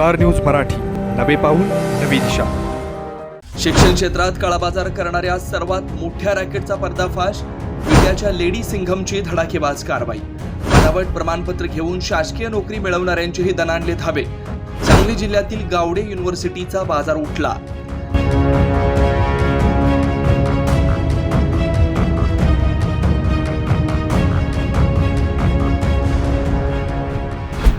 Star news Marathi. नवे पाऊल नवी दिशा. शिक्षण क्षेत्रात काळाबाजार करणाऱ्या सर्वात मोठ्या रॅकेटचा पर्दाफाश विद्याच्या लेडी सिंघमची धडाकेबाज कारवाई. बनावट प्रमाणपत्र घेऊन शासकीय नोकरी मिळवणाऱ्यांचेही दणाणले धाबे. सांगली जिल्ह्यातील गावडे युनिव्हर्सिटीचा बाजार उठला.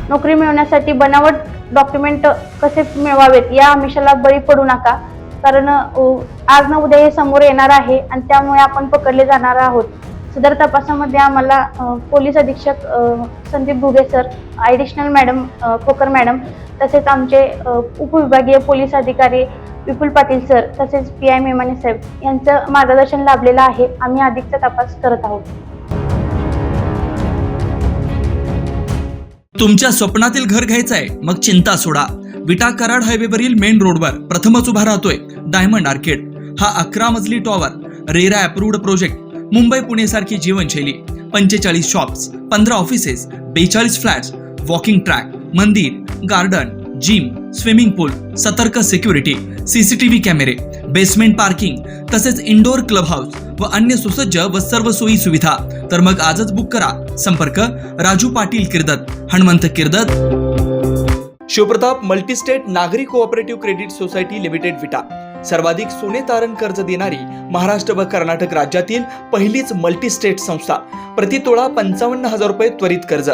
नोकरी मिळवण्यासाठी बनावट डॉक्युमेंट कसे मिळवावेत या आमिषाला बळी पडू नका. कारण आज ना उद्या हे समोर येणार आहे आणि त्यामुळे आपण पकडले जाणार आहोत. सदर तपासामध्ये आम्हाला पोलीस अधीक्षक Sandeep Bhuge sir additional madam Khokar madam तसेच आमचे उपविभागीय पोलीस अधिकारी विपुल पाटील सर तसेच पी आय मेमाने साहेब यांचं मार्गदर्शन लाभलेलं आहे. आम्ही अधिकचा तपास करत आहोत. तुमच्या स्वप्नातील घर घ्यायचंय मग चिंता सोडा. विटा कराड हायवेवरील मेन रोडवर प्रथमच उभा राहतोय डायमंड आर्केड. हा अकरा मजली tower RERA approved project Mumbai Pune सारखी जीवनशैली पंचेचाळीस शॉप्स पंधरा ऑफिसेस बेचाळीस फ्लॅट्स वॉकिंग ट्रॅक मंदिर गार्डन जिम स्विमिंग पूल सतर्क security CCTV cameras basement parking तसेच इंडोर क्लब हाऊस व अन्य सुसज्ज व सर्व सोयी सुविधा. तर मग आजच बुक करा. संपर्क राजू पाटील किर्दत हनुमंत किर्दत. शिवप्रताप मल्टीस्टेट नागरी cooperative credit society limited Vita. सर्वाधिक सोने तारण कर्ज देणारी महाराष्ट्र व कर्नाटक राज्यातील पहिलीच मल्टीस्टेट संस्था. प्रतितोळा पंचावन्न हजार रुपये त्वरित कर्ज.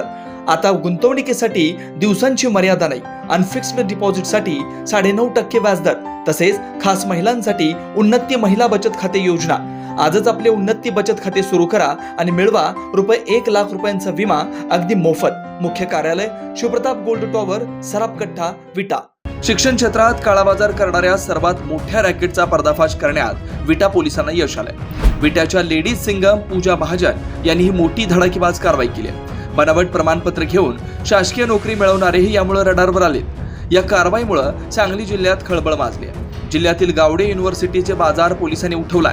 आता गुंतवणुकीसाठी दिवसांची मर्यादा नाही अनफिक्स्ड डिपॉझिटसाठी साडेनऊ टक्के व्याजदर तसेच खास महिलांसाठी उन्नती महिला बचत खाते योजना. आजच आपले उन्नती बचत खाते सुरू करा आणि मिळवा रुपये एक लाख रुपयांचा विमा अगदी मोफत. मुख्य कार्यालय शिवप्रताप गोल्ड टॉवर सरापकट्टा विटा. शिक्षण क्षेत्रात काळाबाजार करणाऱ्या सर्वात मोठ्या रॅकेटचा पर्दाफाश करण्यात विटा पोलिसांना यश आलंय. विट्याच्या लेडीज सिंगम पूजा महाजन यांनी ही मोठी धडाकीबाज कारवाई केली आहे. बनावट प्रमाणपत्र घेऊन शासकीय नोकरी मिळवणारेही यामुळे रडारवर आले. या कारवाईमुळे सांगली जिल्ह्यात खळबळ माजली जिल्ह्यातील गावडे युनिव्हर्सिटीचे बाजार पोलिसांनी उठवला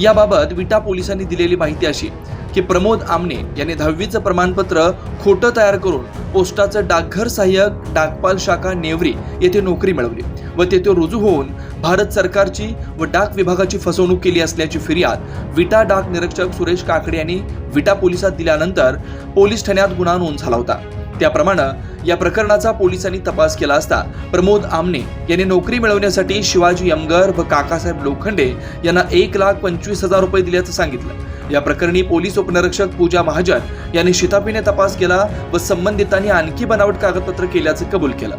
याबाबत विटा पोलिसांनी दिलेली माहिती अशी. की प्रमोद आमने यांनी दहावीचं प्रमाणपत्र खोटं तयार करून पोस्टाचं डाकघर सहाय्यक डाकपाल शाखा नेवरी येथे नोकरी मिळवली व तेथे रुजू होऊन भारत सरकारची व डाक विभागाची फसवणूक केली असल्याची फिर्याद विटा डाक निरीक्षक सुरेश काकडे यांनी विटा पोलिसात दिल्यानंतर पोलीस ठाण्यात गुन्हा नोंद झाला होता. त्याप्रमाणे या प्रकरणाचा पोलिसांनी तपास केला असता. प्रमोद आमने यांनी नोकरी मिळवण्यासाठी शिवाजी यमगर व काकासाहेब लोखंडे यांना एक लाख पंचवीस हजार रुपये दिल्याचं सांगितलं. या प्रकरणी पोलीस उपनिरीक्षक पूजा महाजन यांनी शितापीने तपास केला व संबंधितांनी आणखी बनावट कागदपत्र केल्याचं कबूल केलं.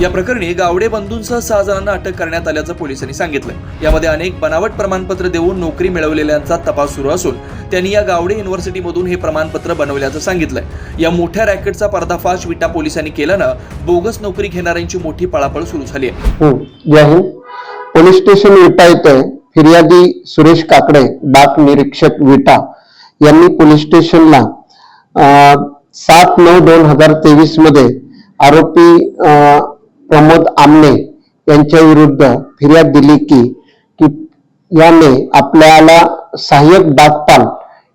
या प्रकरणी गावडे बंधूंसह सहा जणांना अटक करण्यात आल्याचं पोलिसांनी सांगितलं. यामध्ये अनेक बनावट प्रमाणपत्र देऊन नोकरी मिळवलेल्यांचा तपास सुरू असून त्यांनी या गावडे युनिव्हर्सिटीमधून हे प्रमाणपत्र बनवल्याचं सांगितलं या मोठ्या रॅकेटचा पर्दाफाश विटा पोलिसांनी केल्यानं बोगस नोकरी घेणाऱ्यांची मोठी पळापळ सुरू झाली आहे. पोलीस स्टेशन विटा येथे फिर्यादी सुरेश काकडे डाक निरीक्षक विटा यांनी पोलीस स्टेशनला सात नऊ दोन हजार तेवीसमध्ये आरोपी अं, प्रमोद आमने यांच्या विरुद्ध फिर्याद दिली की की याने आपल्याला सहाय्यक डाकपाल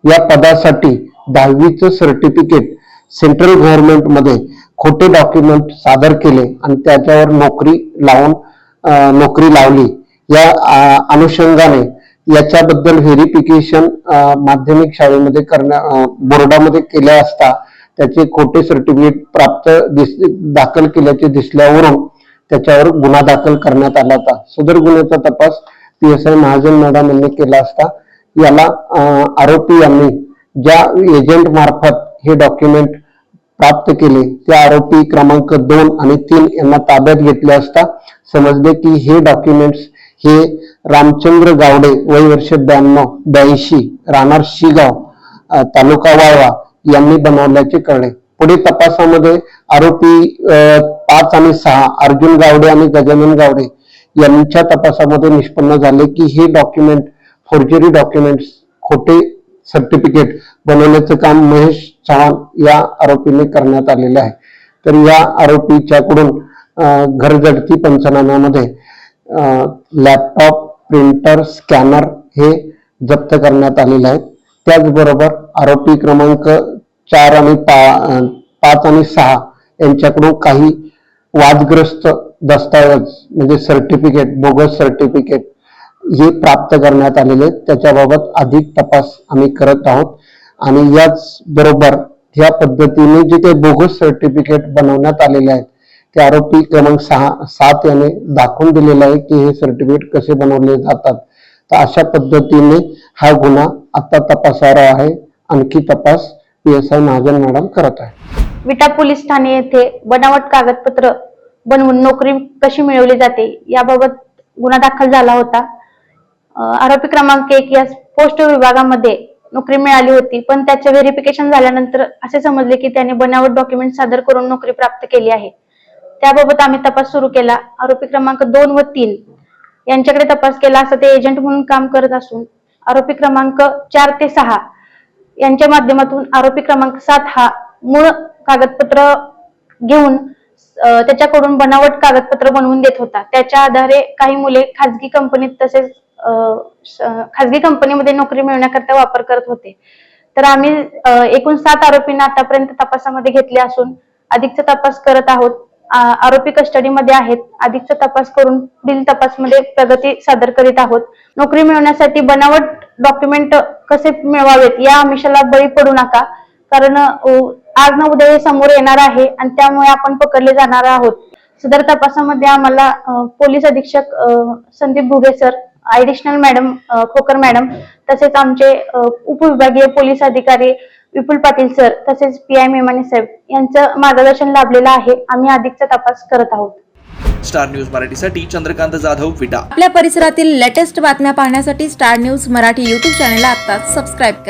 या पदासाठी दहावीचं सर्टिफिकेट सेंट्रल गव्हर्नमेंटमध्ये खोटे डॉक्युमेंट सादर केले आणि त्याच्यावर नोकरी लावून नोकरी लावली. या अनुषंगाने याच्याबद्दल व्हेरिफिकेशन माध्यमिक शाळेमध्ये करण्या बोर्डामध्ये केल्या असता त्याचे खोटे सर्टिफिकेट प्राप्त दिस दाखल केल्याचे दिसल्यावरून त्याच्यावर गुन्हा दाखल करण्यात आला होता. सदर गुन्ह्याचा तपास P S I Mahajan madam यांनी केला असता. याला आरोपी यांनी ज्या एजंट मार्फत हे डॉक्युमेंट प्राप्त केले. ते आरोपी क्रमांक दोन आणि तीन यांना ताब्यात घेतले असता समजले की हे डॉक्युमेंट्स हे रामचंद्र गावडे वय वर्ष ब्याण्णव ब्याऐंशी राहणार शिगाव तालुका वाळवा यांनी बनवल्याचे कळले. पुढे तपासामध्ये आरोपी पाच आणि सहा अर्जुन गावडे आणि गजानन गावडे यांच्या तपासामध्ये निष्पन्न झाले की हे डॉक्युमेंट फोर्जरी डॉक्युमेंट्स खोटे सर्टिफिकेट बनवण्याचं काम महेश चव्हाण या आरोपीने करण्यात आलेले आहे. तर या आरोपीच्याकडून घरजडती पंचनाम्यामध्ये लॅपटॉप प्रिंटर स्कॅनर हे जप्त करण्यात आलेले आहेत. त्याचबरोबर आरोपी क्रमांक चार आणि पा पाच आणि सहा यांच्याकडून काही वादग्रस्त दस्तावेज म्हणजे सर्टिफिकेट बोगस सर्टिफिकेट हे प्राप्त करण्यात आलेले आहेत. त्याच्याबाबत अधिक तपास आम्ही करत आहोत. आणि याच बरोबर या पद्धतीने जे काही बोगस सर्टिफिकेट बनवण्यात आलेले आहेत ते आरोपी क्रमांक सहा सात याने दाखवून दिलेलं आहे की हे सर्टिफिकेट कसे बनवले जातात. तर अशा पद्धतीने हा गुन्हा आता तपासावर आहे आणखी तपास P S I Mahajan madam करत आहे. विटा पोलीस ठाणे येथे बनावट कागदपत्र बनवून नोकरी कशी मिळवली जाते याबाबत गुन्हा दाखल झाला होता. आरोपी क्रमांक एक या पोस्ट विभागामध्ये नोकरी मिळाली होती. पण त्याचे व्हेरिफिकेशन झाल्यानंतर असे समजले की त्याने बनावट डॉक्युमेंट सादर करून नोकरी प्राप्त केली आहे. त्याबाबत आम्ही तपास सुरू केला. आरोपी क्रमांक दोन व तीन यांच्याकडे तपास केला असं ते एजंट म्हणून काम करत असून आरोपी क्रमांक चार ते सहा यांच्या माध्यमातून आरोपी क्रमांक सात हा मूळ कागदपत्र घेऊन त्याच्याकडून बनावट कागदपत्र बनवून देत होता. त्याच्या आधारे काही मुले खाजगी कंपनीत तसेच खाजगी कंपनीमध्ये नोकरी मिळवण्याकरता वापर करत होते. तर आम्ही एकूण सात आरोपींना आतापर्यंत तपासामध्ये घेतले असून अधिकचा तपास करत आहोत. आरोपी कस्टडीमध्ये आहेत. अधिकचा तपास करून पुढील तपासमध्ये प्रगती सादर करीत आहोत. नोकरी मिळवण्यासाठी बनावट डॉक्युमेंट कसे मिळवावेत या आमिषाला बळी पडू नका. कारण आज ना उद्या हे समोर येणार आहे आणि त्यामुळे आपण पकडले जाणार आहोत. सदर तपासामध्ये आम्हाला पोलीस अधीक्षक Sandeep Bhuge sir additional madam Khokar madam तसेच आमचे उपविभागीय पोलीस अधिकारी विपुल पाटील सर तसेच पी आय मेमाने साहेब यांचं मार्गदर्शन लाभलेलं आहे. आम्ही अधिकचा तपास करत आहोत. स्टार न्यूज मराठीसाठी चंद्रकांत जाधव विटा. आपल्या परिसरातील लेटेस्ट बातम्या पाहण्यासाठी स्टार न्यूज मराठी यूट्यूब चॅनलला आत्ताच सबस्क्राईब करा.